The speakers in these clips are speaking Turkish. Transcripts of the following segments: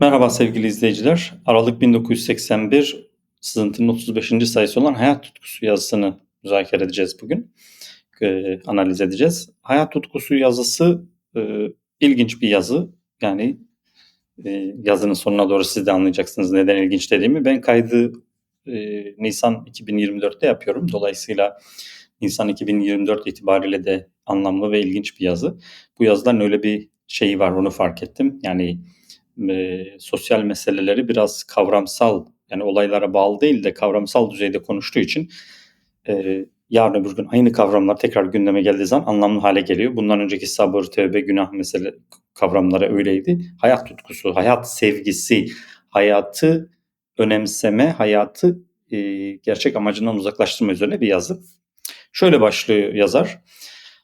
Merhaba sevgili izleyiciler. Aralık 1981 sızıntının 35. sayısı olan Hayat Tutkusu yazısını müzakere edeceğiz bugün. Ee, analiz edeceğiz. Hayat Tutkusu yazısı e, ilginç bir yazı. Yani e, yazının sonuna doğru siz de anlayacaksınız neden ilginç dediğimi. Ben kaydı e, Nisan 2024'te yapıyorum. Dolayısıyla Nisan 2024 itibariyle de anlamlı ve ilginç bir yazı. Bu yazıdan öyle bir şeyi var onu fark ettim. Yani e, sosyal meseleleri biraz kavramsal yani olaylara bağlı değil de kavramsal düzeyde konuştuğu için e, yarın öbür gün aynı kavramlar tekrar gündeme geldiği zaman anlamlı hale geliyor. Bundan önceki sabır, tövbe, günah mesele kavramları öyleydi. Hayat tutkusu, hayat sevgisi, hayatı önemseme, hayatı e, gerçek amacından uzaklaştırma üzerine bir yazı. Şöyle başlıyor yazar.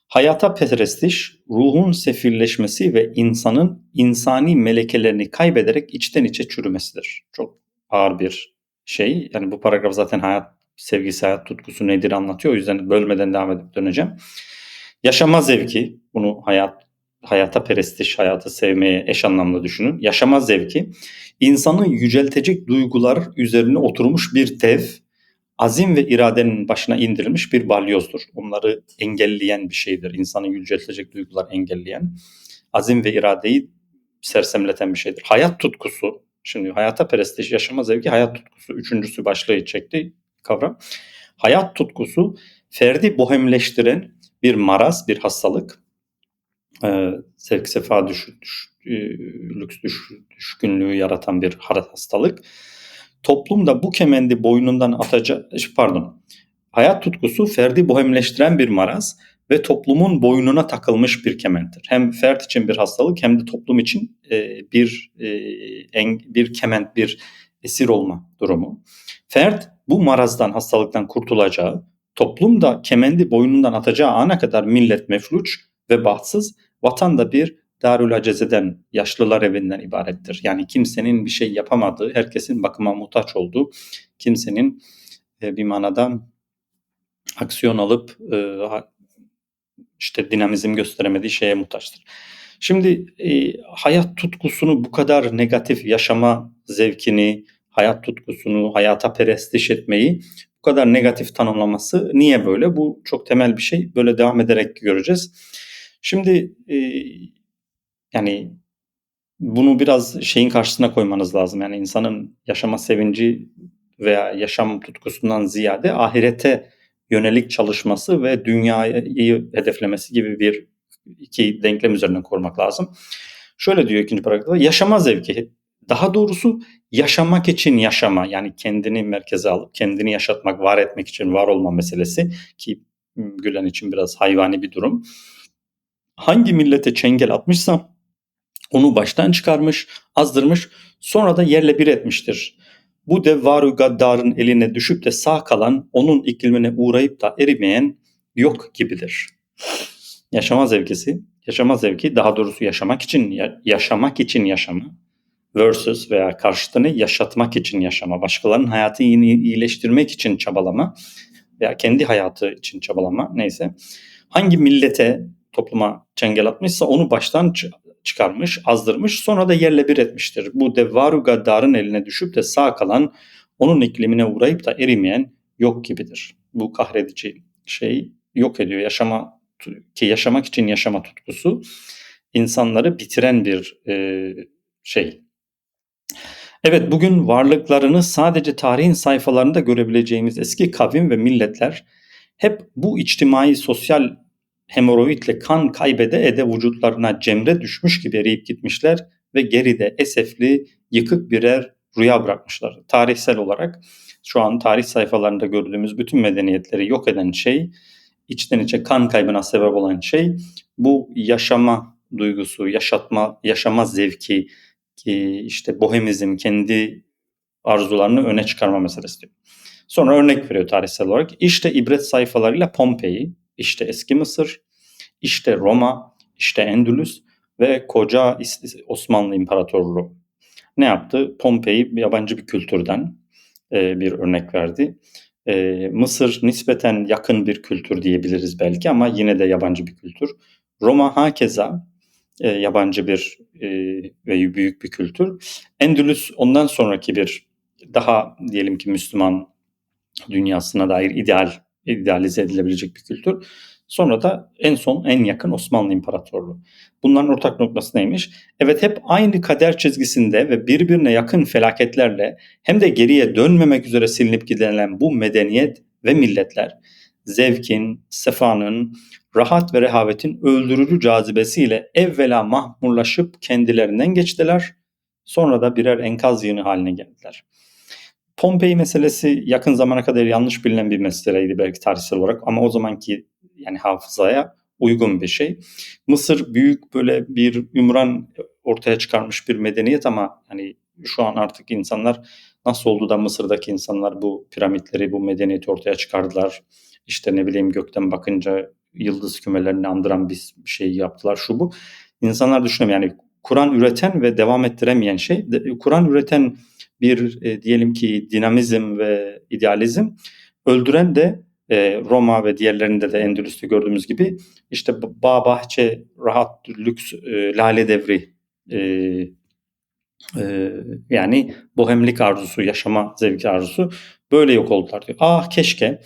Hayata prestij, ruhun sefilleşmesi ve insanın insani melekelerini kaybederek içten içe çürümesidir. Çok ağır bir şey. Yani bu paragraf zaten hayat sevgisi, hayat tutkusu nedir anlatıyor. O yüzden bölmeden devam edip döneceğim. Yaşama zevki, bunu hayat hayata prestij, hayatı sevmeye eş anlamda düşünün. Yaşama zevki, insanı yüceltecek duygular üzerine oturmuş bir dev azim ve iradenin başına indirilmiş bir balyozdur. Onları engelleyen bir şeydir. İnsanı yüceltecek duygular engelleyen. Azim ve iradeyi sersemleten bir şeydir. Hayat tutkusu, şimdi hayata prestij, yaşama zevki, hayat tutkusu. Üçüncüsü başlığı çekti kavram. Hayat tutkusu ferdi bohemleştiren bir maraz, bir hastalık. Ee, zevk sefa düş, düş, e, lüks düş, düşkünlüğü yaratan bir hastalık toplumda bu kemendi boynundan atacak pardon hayat tutkusu ferdi bohemleştiren bir maraz ve toplumun boynuna takılmış bir kementtir. Hem fert için bir hastalık hem de toplum için e, bir e, en, bir kement, bir esir olma durumu. Fert bu marazdan, hastalıktan kurtulacağı, toplum da kemendi boynundan atacağı ana kadar millet mefluç ve bahtsız, vatan da bir Darül Aceze'den, yaşlılar evinden ibarettir. Yani kimsenin bir şey yapamadığı, herkesin bakıma muhtaç olduğu, kimsenin e, bir manada aksiyon alıp e, işte dinamizm gösteremediği şeye muhtaçtır. Şimdi e, hayat tutkusunu bu kadar negatif yaşama zevkini, hayat tutkusunu, hayata perestiş etmeyi bu kadar negatif tanımlaması niye böyle? Bu çok temel bir şey. Böyle devam ederek göreceğiz. Şimdi yani bunu biraz şeyin karşısına koymanız lazım. Yani insanın yaşama sevinci veya yaşam tutkusundan ziyade ahirete yönelik çalışması ve dünyayı hedeflemesi gibi bir iki denklem üzerinden korumak lazım. Şöyle diyor ikinci paragrafta yaşama zevki daha doğrusu yaşamak için yaşama yani kendini merkeze alıp kendini yaşatmak, var etmek için var olma meselesi ki Gülen için biraz hayvani bir durum. Hangi millete çengel atmışsam onu baştan çıkarmış, azdırmış, sonra da yerle bir etmiştir. Bu devvaru gaddarın eline düşüp de sağ kalan, onun iklimine uğrayıp da erimeyen yok gibidir. Yaşama zevkisi, yaşama zevki daha doğrusu yaşamak için yaşamak için yaşama versus veya karşıtını yaşatmak için yaşama, başkalarının hayatını iyileştirmek için çabalama veya kendi hayatı için çabalama neyse. Hangi millete topluma çengel atmışsa onu baştan çıkarmış, azdırmış sonra da yerle bir etmiştir. Bu devvaru gaddarın eline düşüp de sağ kalan onun iklimine uğrayıp da erimeyen yok gibidir. Bu kahredici şey yok ediyor. Yaşama ki yaşamak için yaşama tutkusu insanları bitiren bir e, şey. Evet bugün varlıklarını sadece tarihin sayfalarında görebileceğimiz eski kavim ve milletler hep bu içtimai sosyal hemoroidle kan kaybede ede vücutlarına cemre düşmüş gibi eriyip gitmişler ve geride esefli yıkık birer rüya bırakmışlar. Tarihsel olarak şu an tarih sayfalarında gördüğümüz bütün medeniyetleri yok eden şey, içten içe kan kaybına sebep olan şey bu yaşama duygusu, yaşatma, yaşama zevki, ki işte bohemizm, kendi arzularını öne çıkarma meselesi. Sonra örnek veriyor tarihsel olarak. İşte ibret sayfalarıyla Pompei, işte eski Mısır, işte Roma, işte Endülüs ve koca Osmanlı İmparatorluğu. Ne yaptı? Pompei yabancı bir kültürden e, bir örnek verdi. E, Mısır nispeten yakın bir kültür diyebiliriz belki ama yine de yabancı bir kültür. Roma hakeza e, yabancı bir e, ve büyük bir kültür. Endülüs ondan sonraki bir daha diyelim ki Müslüman dünyasına dair ideal idealize edilebilecek bir kültür. Sonra da en son en yakın Osmanlı İmparatorluğu. Bunların ortak noktası neymiş? Evet hep aynı kader çizgisinde ve birbirine yakın felaketlerle hem de geriye dönmemek üzere silinip gidilen bu medeniyet ve milletler zevkin, sefanın, rahat ve rehavetin öldürücü cazibesiyle evvela mahmurlaşıp kendilerinden geçtiler. Sonra da birer enkaz yığını haline geldiler. Pompei meselesi yakın zamana kadar yanlış bilinen bir meseleydi belki tarihsel olarak ama o zamanki yani hafızaya uygun bir şey. Mısır büyük böyle bir ümran ortaya çıkarmış bir medeniyet ama hani şu an artık insanlar nasıl oldu da Mısır'daki insanlar bu piramitleri, bu medeniyeti ortaya çıkardılar. İşte ne bileyim gökten bakınca yıldız kümelerini andıran bir şey yaptılar şu bu. İnsanlar düşünüyor yani Kur'an üreten ve devam ettiremeyen şey. Kur'an üreten bir e, diyelim ki dinamizm ve idealizm öldüren de e, Roma ve diğerlerinde de Endülüs'te gördüğümüz gibi işte bağ bahçe rahat lüks e, lale devri e, e, yani bohemlik arzusu yaşama zevki arzusu böyle yok oldular diyor. Ah keşke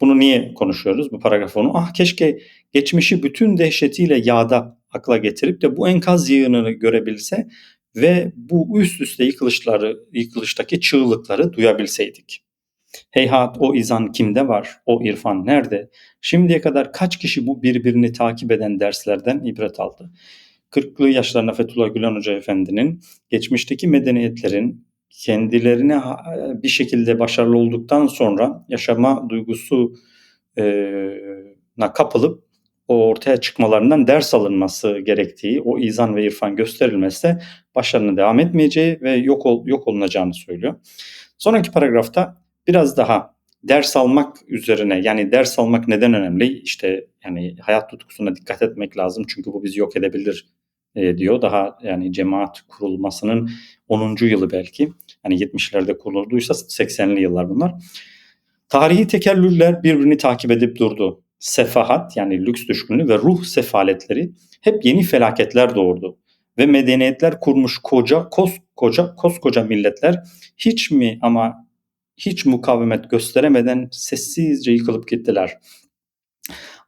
bunu niye konuşuyoruz bu paragrafı onu? Ah keşke geçmişi bütün dehşetiyle yağda akla getirip de bu enkaz yığınını görebilse ve bu üst üste yıkılışları, yıkılıştaki çığlıkları duyabilseydik. Heyhat o izan kimde var? O irfan nerede? Şimdiye kadar kaç kişi bu birbirini takip eden derslerden ibret aldı? 40'lı yaşlarında Fethullah Gülen Hoca Efendi'nin geçmişteki medeniyetlerin kendilerine bir şekilde başarılı olduktan sonra yaşama duygusu na kapılıp o ortaya çıkmalarından ders alınması gerektiği, o izan ve irfan gösterilmezse başarının devam etmeyeceği ve yok ol, yok olunacağını söylüyor. Sonraki paragrafta biraz daha ders almak üzerine yani ders almak neden önemli? İşte yani hayat tutkusuna dikkat etmek lazım çünkü bu bizi yok edebilir e, diyor. Daha yani cemaat kurulmasının 10. yılı belki. Hani 70'lerde kurulduysa 80'li yıllar bunlar. Tarihi tekerrürler birbirini takip edip durdu. Sefahat yani lüks düşkünlüğü ve ruh sefaletleri hep yeni felaketler doğurdu. Ve medeniyetler kurmuş koca, koskoca, koskoca milletler hiç mi ama hiç mukavemet gösteremeden sessizce yıkılıp gittiler.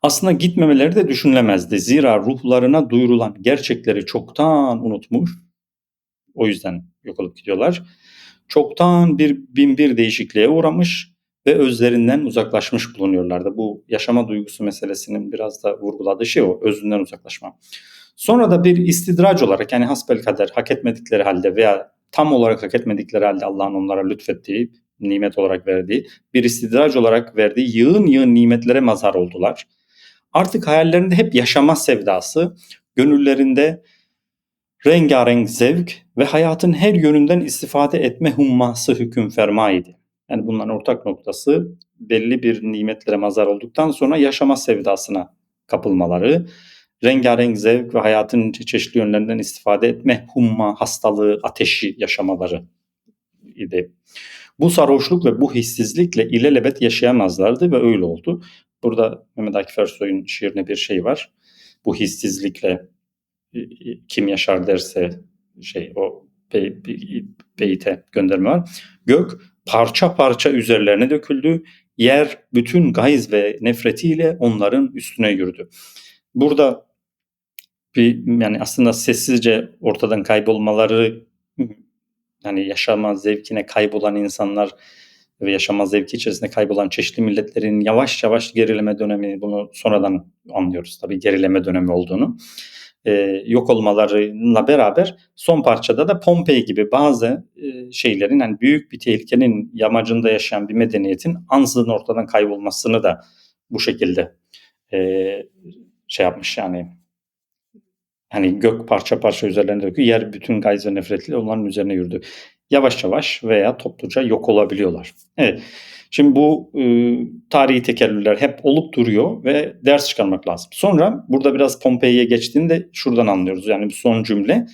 Aslında gitmemeleri de düşünülemezdi. Zira ruhlarına duyurulan gerçekleri çoktan unutmuş. O yüzden yok olup gidiyorlar. Çoktan bir bin bir değişikliğe uğramış ve özlerinden uzaklaşmış bulunuyorlardı. Bu yaşama duygusu meselesinin biraz da vurguladığı şey o, özünden uzaklaşma. Sonra da bir istidrac olarak yani hasbel kader hak etmedikleri halde veya tam olarak hak etmedikleri halde Allah'ın onlara lütfettiği, nimet olarak verdiği, bir istidrac olarak verdiği yığın yığın nimetlere mazhar oldular. Artık hayallerinde hep yaşama sevdası, gönüllerinde rengarenk zevk ve hayatın her yönünden istifade etme humması hüküm fermaydı. Yani bunların ortak noktası belli bir nimetlere mazhar olduktan sonra yaşama sevdasına kapılmaları, rengarenk zevk ve hayatın çeşitli yönlerinden istifade etme humma, hastalığı, ateşi yaşamaları idi. Bu sarhoşluk ve bu hissizlikle ilelebet yaşayamazlardı ve öyle oldu. Burada Mehmet Akif Ersoy'un şiirine bir şey var. Bu hissizlikle e, e, kim yaşar derse şey o beyte gönderme var. Gök parça parça üzerlerine döküldü. Yer bütün gayz ve nefretiyle onların üstüne yürüdü. Burada bir yani aslında sessizce ortadan kaybolmaları yani yaşama zevkine kaybolan insanlar ve yaşama zevki içerisinde kaybolan çeşitli milletlerin yavaş yavaş gerileme dönemi bunu sonradan anlıyoruz tabii gerileme dönemi olduğunu. Ee, yok olmalarıyla beraber son parçada da Pompei gibi bazı e, şeylerin yani büyük bir tehlikenin yamacında yaşayan bir medeniyetin ansızın ortadan kaybolmasını da bu şekilde e, şey yapmış yani hani gök parça parça üzerlerine döküyor. Yer bütün gayz ve nefretiyle onların üzerine yürüdü. Yavaş yavaş veya topluca yok olabiliyorlar. Evet. Şimdi bu e, tarihi tekerrürler hep olup duruyor ve ders çıkarmak lazım. Sonra burada biraz Pompei'ye geçtiğinde şuradan anlıyoruz. Yani bu son cümle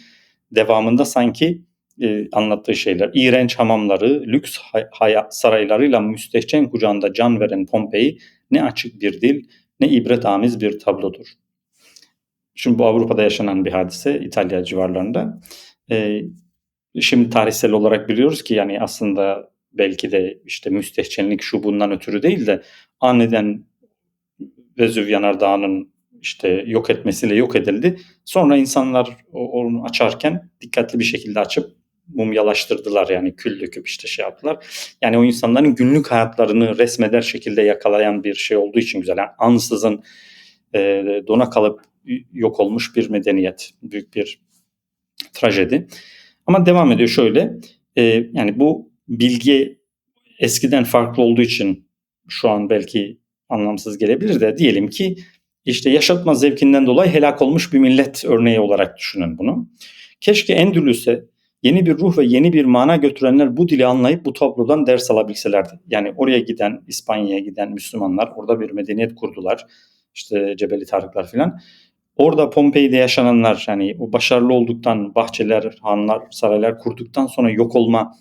devamında sanki e, anlattığı şeyler. İğrenç hamamları, lüks hay- hayat saraylarıyla müstehcen kucağında can veren Pompei ne açık bir dil ne ibret amiz bir tablodur. Şimdi bu Avrupa'da yaşanan bir hadise İtalya civarlarında. E, şimdi tarihsel olarak biliyoruz ki yani aslında belki de işte müstehcenlik şu bundan ötürü değil de aniden Vezüv Yanardağı'nın işte yok etmesiyle yok edildi. Sonra insanlar onu açarken dikkatli bir şekilde açıp mumyalaştırdılar yani kül döküp işte şey yaptılar. Yani o insanların günlük hayatlarını resmeder şekilde yakalayan bir şey olduğu için güzel. Yani ansızın e, dona kalıp yok olmuş bir medeniyet. Büyük bir trajedi. Ama devam ediyor şöyle. E, yani bu bilgi eskiden farklı olduğu için şu an belki anlamsız gelebilir de diyelim ki işte yaşatma zevkinden dolayı helak olmuş bir millet örneği olarak düşünün bunu. Keşke Endülüs'e yeni bir ruh ve yeni bir mana götürenler bu dili anlayıp bu tablodan ders alabilselerdi. Yani oraya giden, İspanya'ya giden Müslümanlar orada bir medeniyet kurdular. İşte Cebeli Tarıklar filan. Orada Pompei'de yaşananlar yani o başarılı olduktan bahçeler, hanlar, saraylar kurduktan sonra yok olma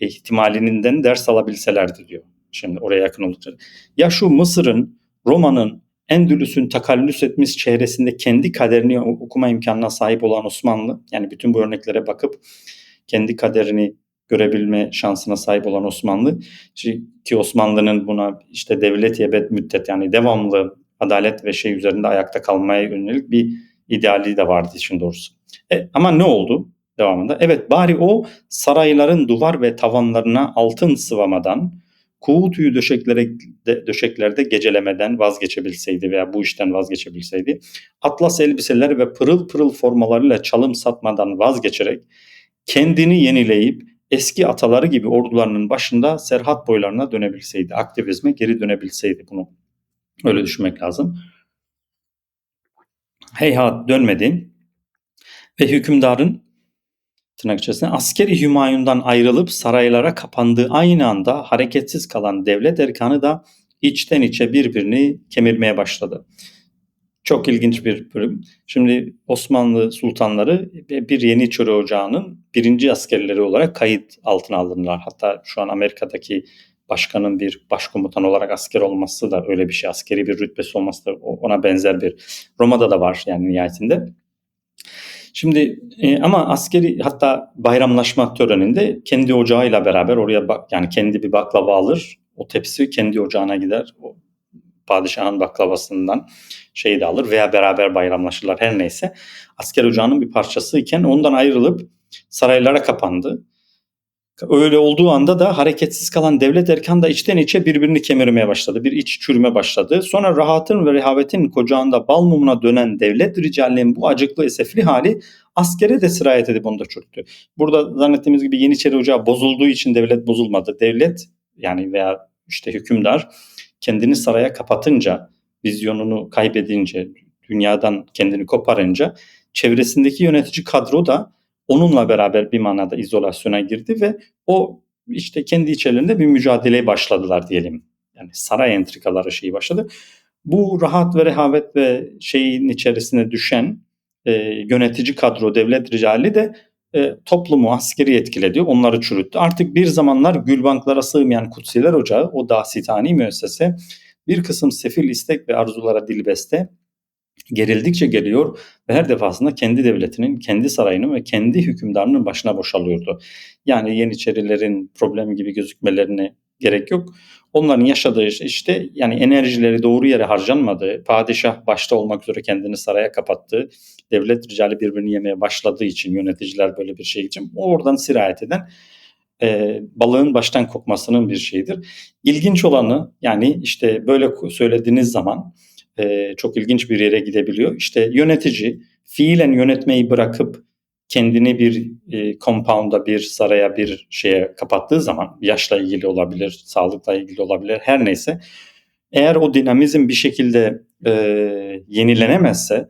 ihtimalinden ders alabilselerdi diyor. Şimdi oraya yakın oldukça. Ya şu Mısır'ın, Roma'nın, Endülüs'ün takallüs etmiş çehresinde kendi kaderini okuma imkanına sahip olan Osmanlı, yani bütün bu örneklere bakıp kendi kaderini görebilme şansına sahip olan Osmanlı ki Osmanlı'nın buna işte devlet yebet müddet yani devamlı adalet ve şey üzerinde ayakta kalmaya yönelik bir ideali de vardı için doğrusu. E, ama ne oldu devamında? Evet bari o sarayların duvar ve tavanlarına altın sıvamadan kuğu tüyü döşeklere, de, döşeklerde gecelemeden vazgeçebilseydi veya bu işten vazgeçebilseydi, atlas elbiseler ve pırıl pırıl formalarıyla çalım satmadan vazgeçerek kendini yenileyip eski ataları gibi ordularının başında serhat boylarına dönebilseydi, aktivizme geri dönebilseydi bunu öyle düşünmek lazım. Heyhat dönmedi ve hükümdarın tırnak içerisinde askeri hümayundan ayrılıp saraylara kapandığı aynı anda hareketsiz kalan devlet erkanı da içten içe birbirini kemirmeye başladı. Çok ilginç bir bölüm. Şimdi Osmanlı sultanları bir Yeniçeri Ocağı'nın birinci askerleri olarak kayıt altına alınırlar. Hatta şu an Amerika'daki başkanın bir başkomutan olarak asker olması da öyle bir şey. Askeri bir rütbesi olması da ona benzer bir. Roma'da da var yani nihayetinde. Şimdi e, ama askeri hatta bayramlaşma töreninde kendi ocağıyla beraber oraya bak yani kendi bir baklava alır. O tepsi kendi ocağına gider. O padişahın baklavasından şeyi de alır veya beraber bayramlaşırlar her neyse. Asker ocağının bir parçası iken ondan ayrılıp saraylara kapandı. Öyle olduğu anda da hareketsiz kalan devlet erkan da içten içe birbirini kemirmeye başladı. Bir iç çürüme başladı. Sonra rahatın ve rehavetin kocağında bal mumuna dönen devlet ricalinin bu acıklı esefli hali askere de sirayet edip onu da çürüttü. Burada zannettiğimiz gibi Yeniçeri Ocağı bozulduğu için devlet bozulmadı. Devlet yani veya işte hükümdar kendini saraya kapatınca, vizyonunu kaybedince, dünyadan kendini koparınca çevresindeki yönetici kadro da onunla beraber bir manada izolasyona girdi ve o işte kendi içlerinde bir mücadeleye başladılar diyelim. Yani saray entrikaları şeyi başladı. Bu rahat ve rehavet ve şeyin içerisine düşen e, yönetici kadro, devlet ricali de e, toplumu askeri etkiledi. Onları çürüttü. Artık bir zamanlar gülbanklara sığmayan Kutsiler Ocağı, o dasitani müessese bir kısım sefil istek ve arzulara dilbeste gerildikçe geliyor ve her defasında kendi devletinin, kendi sarayının ve kendi hükümdarının başına boşalıyordu. Yani Yeniçerilerin problem gibi gözükmelerine gerek yok. Onların yaşadığı işte yani enerjileri doğru yere harcanmadı. Padişah başta olmak üzere kendini saraya kapattı. Devlet ricali birbirini yemeye başladığı için yöneticiler böyle bir şey için oradan sirayet eden e, balığın baştan kokmasının bir şeyidir. İlginç olanı yani işte böyle söylediğiniz zaman e, çok ilginç bir yere gidebiliyor. İşte yönetici fiilen yönetmeyi bırakıp kendini bir e, compound'a, bir saraya, bir şeye kapattığı zaman yaşla ilgili olabilir, sağlıkla ilgili olabilir, her neyse. Eğer o dinamizm bir şekilde e, yenilenemezse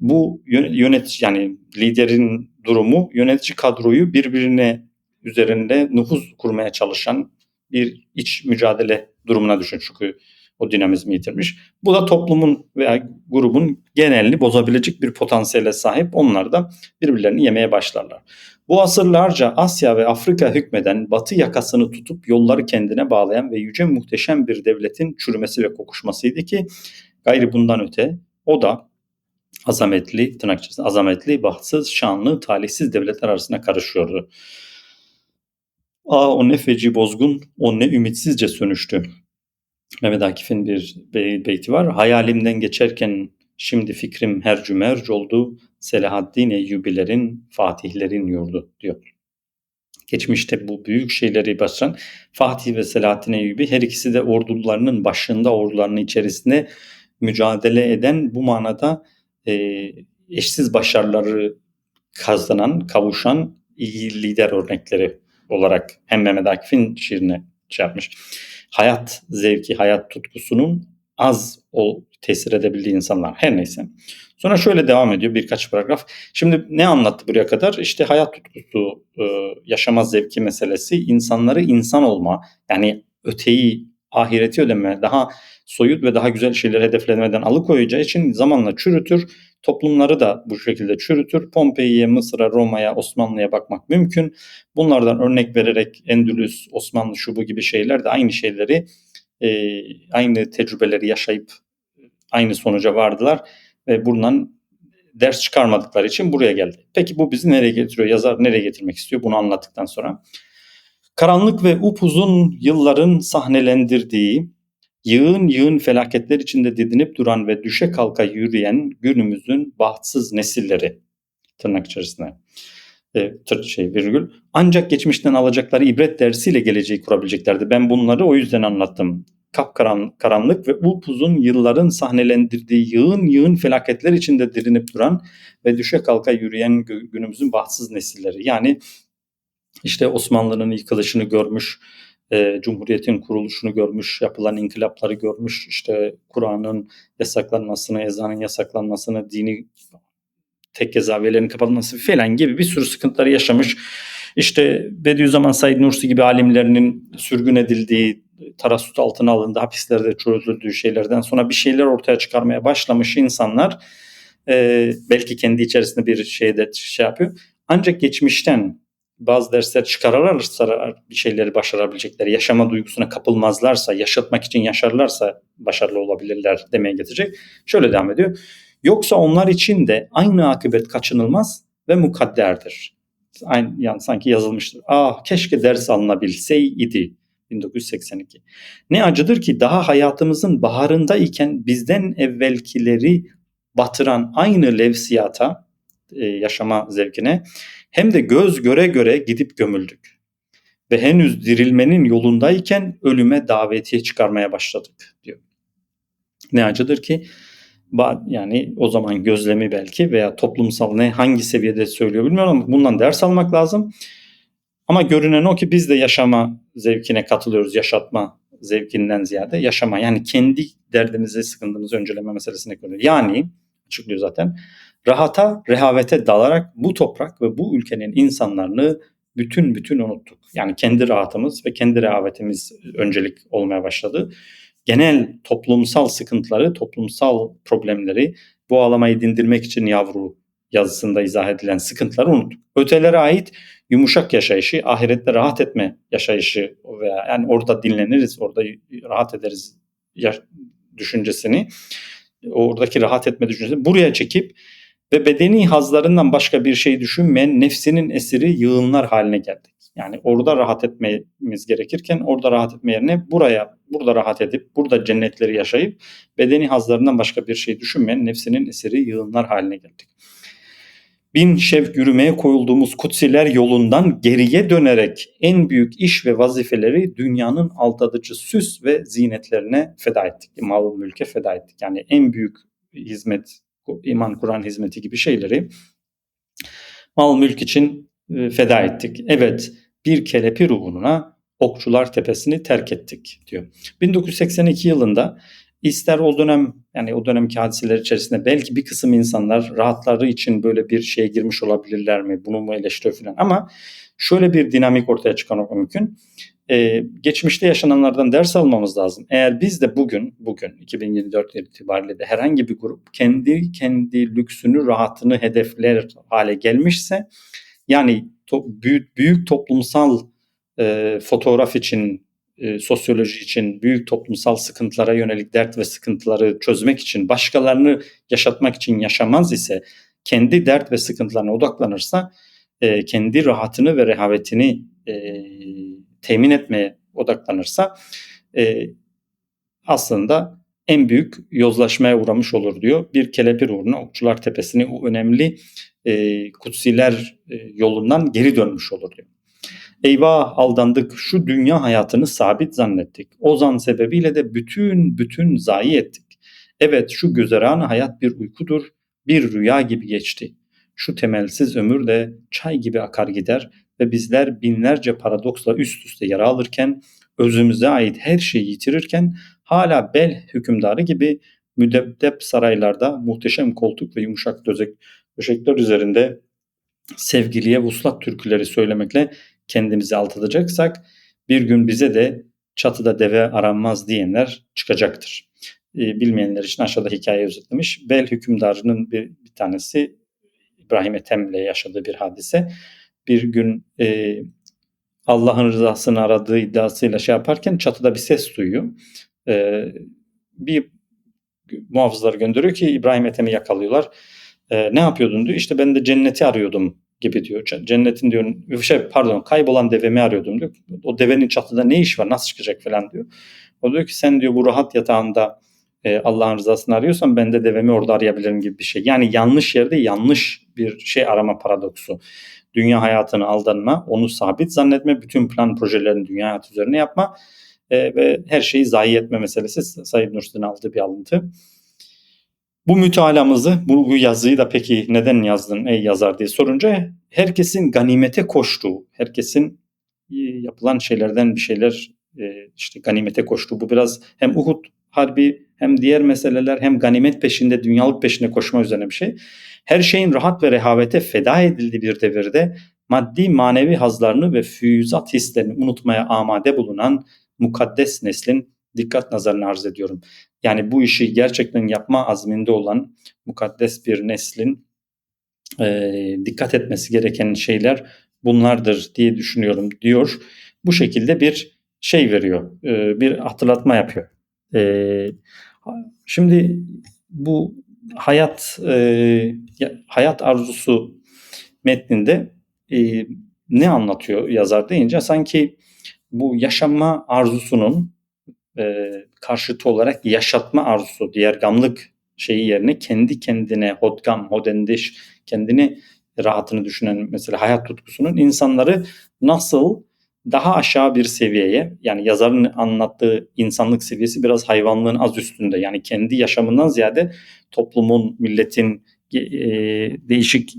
bu yönet yani liderin durumu yönetici kadroyu birbirine üzerinde nüfuz kurmaya çalışan bir iç mücadele durumuna düşün. Çünkü o dinamizmi yitirmiş. Bu da toplumun veya grubun genelini bozabilecek bir potansiyele sahip. Onlar da birbirlerini yemeye başlarlar. Bu asırlarca Asya ve Afrika hükmeden batı yakasını tutup yolları kendine bağlayan ve yüce muhteşem bir devletin çürümesi ve kokuşmasıydı ki gayri bundan öte o da azametli, tırnak içerisinde azametli, bahtsız, şanlı, talihsiz devletler arasına karışıyordu. Aa o ne feci bozgun, o ne ümitsizce sönüştü. Mehmet Akif'in bir beyti var. Hayalimden geçerken şimdi fikrim her cümerc oldu. Selahaddin Eyyubilerin, Fatihlerin yurdu diyor. Geçmişte bu büyük şeyleri başaran Fatih ve Selahaddin Eyyubi her ikisi de ordularının başında ordularının içerisinde mücadele eden bu manada e, eşsiz başarıları kazanan, kavuşan iyi lider örnekleri olarak hem Mehmet Akif'in şiirine şey yapmış. Hayat zevki, hayat tutkusunun az o tesir edebildiği insanlar. Her neyse. Sonra şöyle devam ediyor birkaç paragraf. Şimdi ne anlattı buraya kadar? İşte hayat tutkusu, e, yaşama zevki meselesi, insanları insan olma, yani öteyi, ahireti ödeme, daha soyut ve daha güzel şeyleri hedeflemeden alıkoyacağı için zamanla çürütür. Toplumları da bu şekilde çürütür. Pompei'ye, Mısır'a, Roma'ya, Osmanlı'ya bakmak mümkün. Bunlardan örnek vererek Endülüs, Osmanlı şubu gibi şeyler de aynı şeyleri, e, aynı tecrübeleri yaşayıp aynı sonuca vardılar ve bundan ders çıkarmadıkları için buraya geldi. Peki bu bizi nereye getiriyor? Yazar nereye getirmek istiyor? Bunu anlattıktan sonra. Karanlık ve upuzun yılların sahnelendirdiği, yığın yığın felaketler içinde didinip duran ve düşe kalka yürüyen günümüzün bahtsız nesilleri tırnak içerisinde e, tır, şey virgül ancak geçmişten alacakları ibret dersiyle geleceği kurabileceklerdi. Ben bunları o yüzden anlattım kapkaranlık ve upuzun yılların sahnelendirdiği yığın yığın felaketler içinde dirinip duran ve düşe kalka yürüyen günümüzün bahtsız nesilleri. Yani işte Osmanlı'nın yıkılışını görmüş, e, Cumhuriyet'in kuruluşunu görmüş, yapılan inkılapları görmüş, işte Kur'an'ın yasaklanmasını, ezanın yasaklanmasını, dini tekke zaviyelerin kapatılması falan gibi bir sürü sıkıntıları yaşamış. İşte Bediüzzaman Said Nursi gibi alimlerinin sürgün edildiği, tarassut altına alındı, hapislerde çözüldüğü şeylerden sonra bir şeyler ortaya çıkarmaya başlamış insanlar e, belki kendi içerisinde bir şeyde şey yapıyor. Ancak geçmişten bazı dersler çıkarırlarsa bir şeyleri başarabilecekler, yaşama duygusuna kapılmazlarsa, yaşatmak için yaşarlarsa başarılı olabilirler demeye getirecek. Şöyle devam ediyor. Yoksa onlar için de aynı akıbet kaçınılmaz ve mukadderdir. Aynı, yani sanki yazılmıştır. Ah keşke ders alınabilseydi 1982. Ne acıdır ki daha hayatımızın baharında iken bizden evvelkileri batıran aynı levsiyata, e, yaşama zevkine hem de göz göre göre gidip gömüldük. Ve henüz dirilmenin yolundayken ölüme davetiye çıkarmaya başladık diyor. Ne acıdır ki yani o zaman gözlemi belki veya toplumsal ne hangi seviyede söylüyor bilmiyorum ama bundan ders almak lazım. Ama görünen o ki biz de yaşama zevkine katılıyoruz. Yaşatma zevkinden ziyade yaşama yani kendi derdimizi, sıkıntımızı önceleme meselesine konuyor. Yani açıklıyor zaten. Rahata, rehavete dalarak bu toprak ve bu ülkenin insanlarını bütün bütün unuttuk. Yani kendi rahatımız ve kendi rehavetimiz öncelik olmaya başladı. Genel toplumsal sıkıntıları, toplumsal problemleri bu ağlamayı dindirmek için yavru yazısında izah edilen sıkıntıları unuttuk. Ötelere ait yumuşak yaşayışı, ahirette rahat etme yaşayışı veya yani orada dinleniriz, orada rahat ederiz düşüncesini, oradaki rahat etme düşüncesini buraya çekip ve bedeni hazlarından başka bir şey düşünmeyen nefsinin esiri yığınlar haline geldik. Yani orada rahat etmemiz gerekirken orada rahat etme yerine buraya, burada rahat edip burada cennetleri yaşayıp bedeni hazlarından başka bir şey düşünmeyen nefsinin esiri yığınlar haline geldik bin şevk yürümeye koyulduğumuz kutsiler yolundan geriye dönerek en büyük iş ve vazifeleri dünyanın aldatıcı süs ve zinetlerine feda ettik. Mal mülke feda ettik. Yani en büyük hizmet, iman Kur'an hizmeti gibi şeyleri mal mülk için e, feda ettik. Evet bir kelepir uğruna Okçular Tepesi'ni terk ettik diyor. 1982 yılında İster o dönem yani o dönemki hadiseler içerisinde belki bir kısım insanlar rahatları için böyle bir şeye girmiş olabilirler mi? Bunu mu eleştiriyor falan. Ama şöyle bir dinamik ortaya çıkarmak mümkün. Ee, geçmişte yaşananlardan ders almamız lazım. Eğer biz de bugün, bugün 2024 itibariyle de herhangi bir grup kendi kendi lüksünü, rahatını hedefler hale gelmişse yani to, büyük, büyük toplumsal e, fotoğraf için e, sosyoloji için, büyük toplumsal sıkıntılara yönelik dert ve sıkıntıları çözmek için, başkalarını yaşatmak için yaşamaz ise, kendi dert ve sıkıntılarına odaklanırsa, e, kendi rahatını ve rehavetini e, temin etmeye odaklanırsa e, aslında en büyük yozlaşmaya uğramış olur diyor. Bir kelepir uğruna Okçular Tepesi'ni o önemli e, kutsiler e, yolundan geri dönmüş olur diyor. Eyvah aldandık şu dünya hayatını sabit zannettik. O zan sebebiyle de bütün bütün zayi ettik. Evet şu güzeran hayat bir uykudur, bir rüya gibi geçti. Şu temelsiz ömür de çay gibi akar gider ve bizler binlerce paradoksla üst üste yara alırken, özümüze ait her şeyi yitirirken hala bel hükümdarı gibi müdebdep saraylarda muhteşem koltuk ve yumuşak dözek, döşekler üzerinde sevgiliye vuslat türküleri söylemekle kendimizi aldatacaksak bir gün bize de çatıda deve aranmaz diyenler çıkacaktır. E, bilmeyenler için aşağıda hikaye özetlemiş. Bel hükümdarının bir, bir tanesi İbrahim Ethem'le yaşadığı bir hadise. Bir gün e, Allah'ın rızasını aradığı iddiasıyla şey yaparken çatıda bir ses duyuyor. E, bir muhafızlar gönderiyor ki İbrahim Ethem'i yakalıyorlar. E, ne yapıyordun diyor. İşte ben de cenneti arıyordum gibi diyor. Cennetin diyor şey pardon kaybolan devemi arıyordum diyor. O devenin çatıda ne iş var nasıl çıkacak falan diyor. O diyor ki sen diyor bu rahat yatağında e, Allah'ın rızasını arıyorsan ben de devemi orada arayabilirim gibi bir şey. Yani yanlış yerde yanlış bir şey arama paradoksu. Dünya hayatını aldanma, onu sabit zannetme, bütün plan projelerini dünya hayatı üzerine yapma e, ve her şeyi zayi etme meselesi Said Nursi'den aldığı bir alıntı. Bu mütalamızı, bu, yazıyı da peki neden yazdın ey yazar diye sorunca herkesin ganimete koştuğu, herkesin e, yapılan şeylerden bir şeyler e, işte ganimete koştuğu. Bu biraz hem Uhud harbi hem diğer meseleler hem ganimet peşinde, dünyalık peşinde koşma üzerine bir şey. Her şeyin rahat ve rehavete feda edildiği bir devirde maddi manevi hazlarını ve füyüzat hislerini unutmaya amade bulunan mukaddes neslin dikkat nazarını arz ediyorum. Yani bu işi gerçekten yapma azminde olan mukaddes bir neslin e, dikkat etmesi gereken şeyler bunlardır diye düşünüyorum diyor. Bu şekilde bir şey veriyor, e, bir hatırlatma yapıyor. E, şimdi bu hayat e, hayat arzusu metninde e, ne anlatıyor yazar deyince sanki bu yaşama arzusunun e, karşıtı olarak yaşatma arzusu, diğer gamlık şeyi yerine kendi kendine hodgam, hodendiş, kendini rahatını düşünen mesela hayat tutkusunun insanları nasıl daha aşağı bir seviyeye yani yazarın anlattığı insanlık seviyesi biraz hayvanlığın az üstünde yani kendi yaşamından ziyade toplumun, milletin e, değişik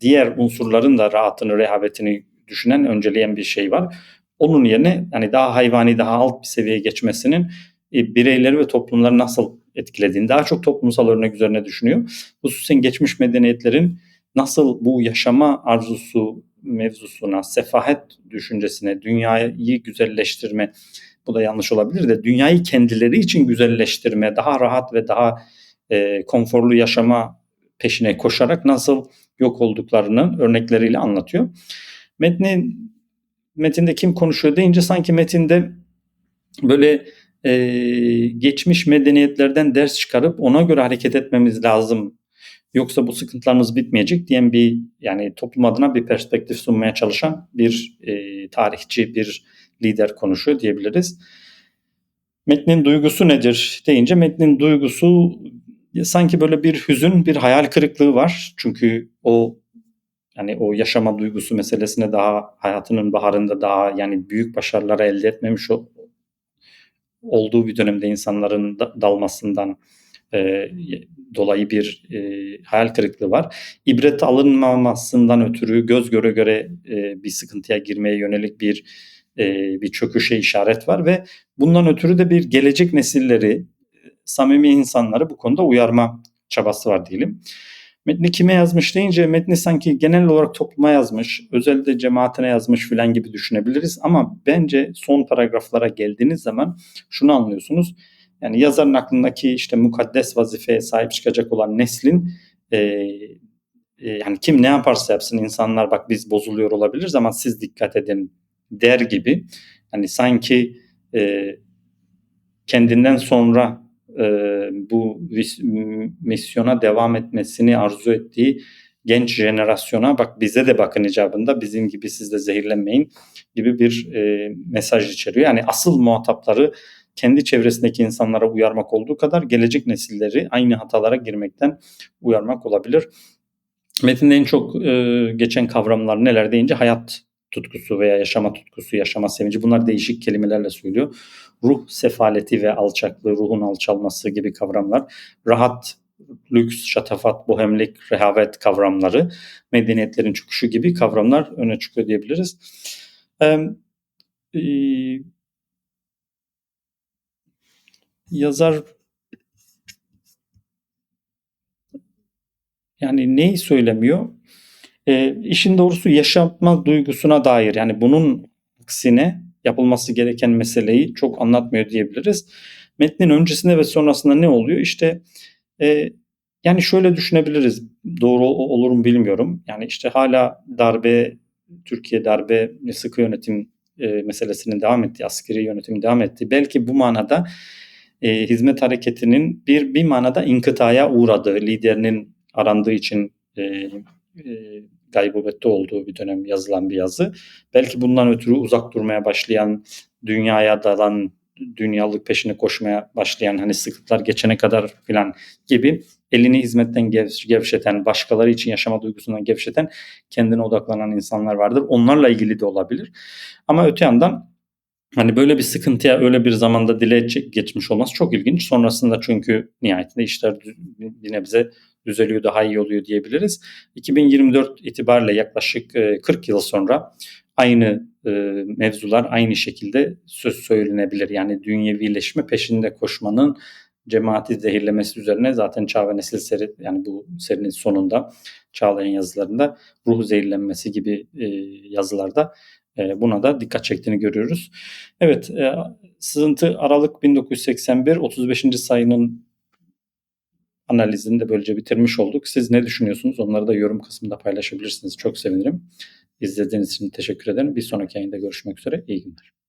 diğer unsurların da rahatını, rehavetini düşünen, önceleyen bir şey var. Onun yerine yani daha hayvani, daha alt bir seviyeye geçmesinin e, bireyleri ve toplumları nasıl etkilediğini daha çok toplumsal örnek üzerine düşünüyor. Hususen geçmiş medeniyetlerin nasıl bu yaşama arzusu mevzusuna, sefahet düşüncesine, dünyayı güzelleştirme, bu da yanlış olabilir de dünyayı kendileri için güzelleştirme, daha rahat ve daha e, konforlu yaşama peşine koşarak nasıl yok olduklarının örnekleriyle anlatıyor. Metnin metinde kim konuşuyor deyince sanki metinde böyle e, geçmiş medeniyetlerden ders çıkarıp ona göre hareket etmemiz lazım. Yoksa bu sıkıntılarımız bitmeyecek diyen bir yani toplum adına bir perspektif sunmaya çalışan bir e, tarihçi, bir lider konuşuyor diyebiliriz. Metnin duygusu nedir deyince metnin duygusu sanki böyle bir hüzün, bir hayal kırıklığı var. Çünkü o yani o yaşama duygusu meselesine daha hayatının baharında daha yani büyük başarılar elde etmemiş o, olduğu bir dönemde insanların da, dalmasından e, dolayı bir e, hayal kırıklığı var. İbret alınmamasından ötürü göz göre göre e, bir sıkıntıya girmeye yönelik bir e, bir çöküşe işaret var ve bundan ötürü de bir gelecek nesilleri samimi insanları bu konuda uyarma çabası var diyelim. Metni kime yazmış deyince metni sanki genel olarak topluma yazmış, özellikle cemaatine yazmış filan gibi düşünebiliriz. Ama bence son paragraflara geldiğiniz zaman şunu anlıyorsunuz. Yani yazarın aklındaki işte mukaddes vazifeye sahip çıkacak olan neslin e, e, yani kim ne yaparsa yapsın insanlar bak biz bozuluyor olabiliriz ama siz dikkat edin der gibi Hani sanki e, kendinden sonra e, bu misyona devam etmesini arzu ettiği genç jenerasyona bak bize de bakın icabında bizim gibi siz de zehirlenmeyin gibi bir e, mesaj içeriyor. Yani asıl muhatapları kendi çevresindeki insanlara uyarmak olduğu kadar gelecek nesilleri aynı hatalara girmekten uyarmak olabilir. Metinde en çok e, geçen kavramlar neler deyince hayat tutkusu veya yaşama tutkusu, yaşama sevinci bunlar değişik kelimelerle söylüyor. Ruh sefaleti ve alçaklığı, ruhun alçalması gibi kavramlar. Rahat, lüks, şatafat, bohemlik, rehavet kavramları, medeniyetlerin çöküşü gibi kavramlar öne çıkıyor diyebiliriz. Ee, yazar yani neyi söylemiyor? E, işin doğrusu yaşama duygusuna dair yani bunun aksine yapılması gereken meseleyi çok anlatmıyor diyebiliriz. Metnin öncesinde ve sonrasında ne oluyor? İşte e, yani şöyle düşünebiliriz. Doğru olur mu bilmiyorum. Yani işte hala darbe, Türkiye darbe sıkı yönetim e, meselesinin devam ettiği, askeri yönetimin devam ettiği. Belki bu manada e, hizmet hareketinin bir bir manada inkıtaya uğradığı, liderinin arandığı için e, e, gaybubette olduğu bir dönem yazılan bir yazı. Belki bundan ötürü uzak durmaya başlayan, dünyaya dalan, dünyalık peşine koşmaya başlayan hani sıkıntılar geçene kadar filan gibi elini hizmetten gevşeten, başkaları için yaşama duygusundan gevşeten, kendine odaklanan insanlar vardır. Onlarla ilgili de olabilir. Ama öte yandan Hani böyle bir sıkıntıya öyle bir zamanda dile geçmiş olması çok ilginç. Sonrasında çünkü nihayetinde işler bir nebze düzeliyor, daha iyi oluyor diyebiliriz. 2024 itibariyle yaklaşık 40 e, yıl sonra aynı e, mevzular aynı şekilde söz söylenebilir. Yani dünyevileşme peşinde koşmanın cemaati zehirlemesi üzerine zaten Çağ ve Nesil seri yani bu serinin sonunda Çağlayan yazılarında ruh zehirlenmesi gibi e, yazılarda e, buna da dikkat çektiğini görüyoruz. Evet, e, sızıntı Aralık 1981 35. sayının analizini de böylece bitirmiş olduk. Siz ne düşünüyorsunuz? Onları da yorum kısmında paylaşabilirsiniz. Çok sevinirim. İzlediğiniz için teşekkür ederim. Bir sonraki yayında görüşmek üzere. İyi günler.